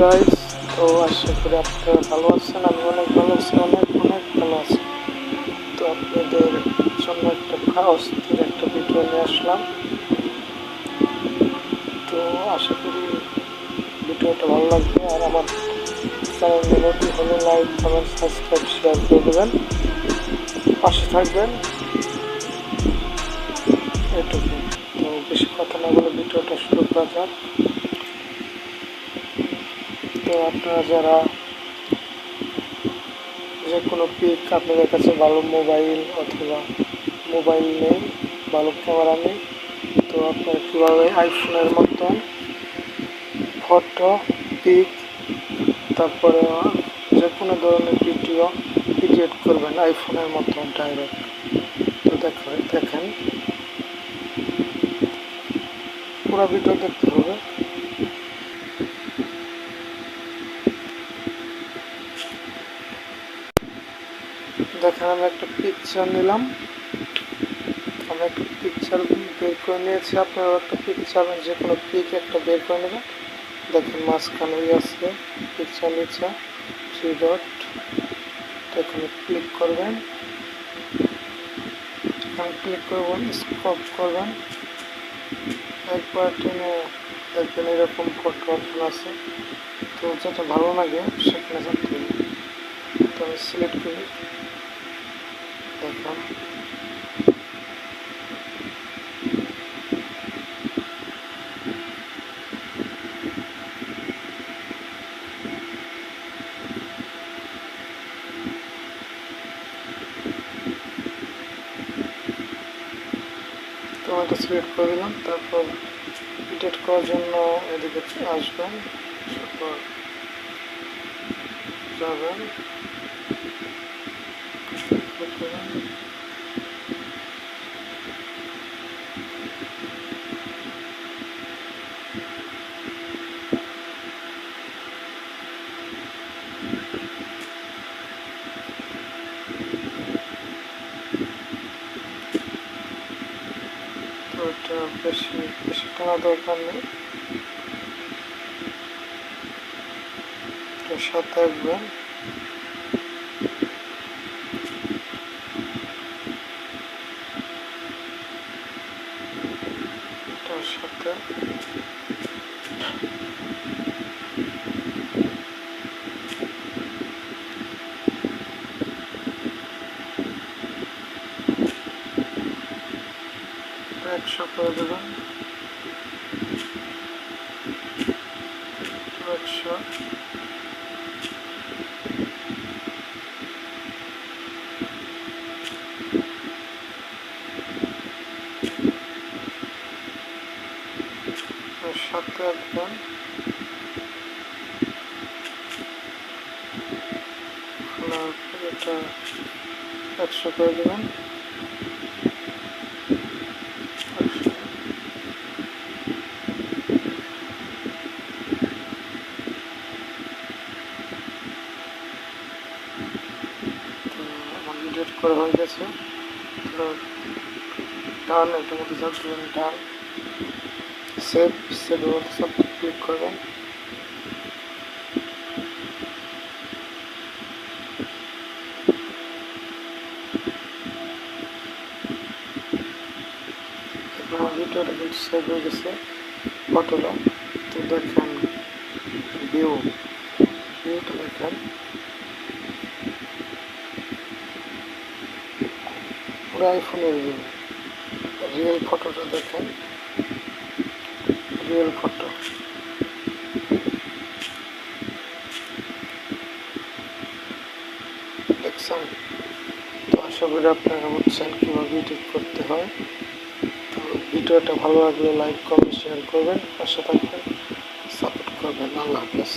Guys তো আশা করি আপনারা ভালো আছেন, আমি অনেক ভালো আছি, অনেক অনেক ভালো আছি। তো আপনাদের জন্য একটা অস্থির একটা ভিডিও নিয়ে আসলাম। তো আশা করি ভিডিওটা ভালো লাগবে, আর আমার চ্যানেল নতুন হলে লাইক কমেন্ট সাবস্ক্রাইব শেয়ার করে দেবেন। পাশে থাকবেন। এটুকু তো বেশি কথা না বলে ভিডিওটা শুরু করা যাক। তো আপনারা যারা যে কোনো পিক আপনাদের কাছে ভালো মোবাইল অথবা মোবাইল নেই, ভালো ক্যামেরা নেই, তো আপনারা কীভাবে আইফোনের মতন ফটো পিক তারপরে যে কোনো ধরনের ভিডিও ক্রিয়েট করবেন আইফোনের মতন ডাইরেক্ট তো দেখো, দেখেন। পুরো ভিডিও দেখতে হবে। দেখেন, আমি একটা পিকচার নিলাম। আমি একটা পিকচার বের করে নিয়েছি। আপনারা একটা পিকচার যে কোনো পিক একটা বের করে নেবেন। দেখেন মাঝখানে আছে পিকচার নিচে থ্রি ডট এখানে ক্লিক করবেন। এখানে ক্লিক করবেন স্কপ করবেন। একবার টেনে দেখবেন এরকম ফটো অপশন আছে। তো যেটা ভালো লাগে, সেখানে যাতে তো আমি সিলেক্ট করি। তো এটা সিলেক্ট করে দিলাম তারপর এডিট করার জন্য এদিকে আসবেন তারপর যাবেন click করবেন। তো এটা বেশি বেশি টানা দরকার নেই। এটার সাথে আসবেন এটার সাথে একশো করে দেবেন একশো। সাথে এটা একশো করে দেবেন একশো তো আমার করা হয়ে গেছে। ডান এটার মধ্যে দিবেন ডান। সেভ সেভের সব ক্লিক করবেন। ভিডিওটা কিন্তু সেভ হয়ে গেছে। ফটোটা তো দেখেন ভিউ ভিউটা দেখেন। পুরো আইফোনের ভিউ রিয়েল ফটোটা দেখেন। Real photo. দেখছেন? তো আশা করি আপনারা বুঝছেন কীভাবে এডিট করতে হয়। তো ভিডিওটা ভালো লাগলে লাইক কমেন্ট শেয়ার করবেন, পাশে থাকবেন। সাপোর্ট করবেন। আল্লাহ হাফেজ।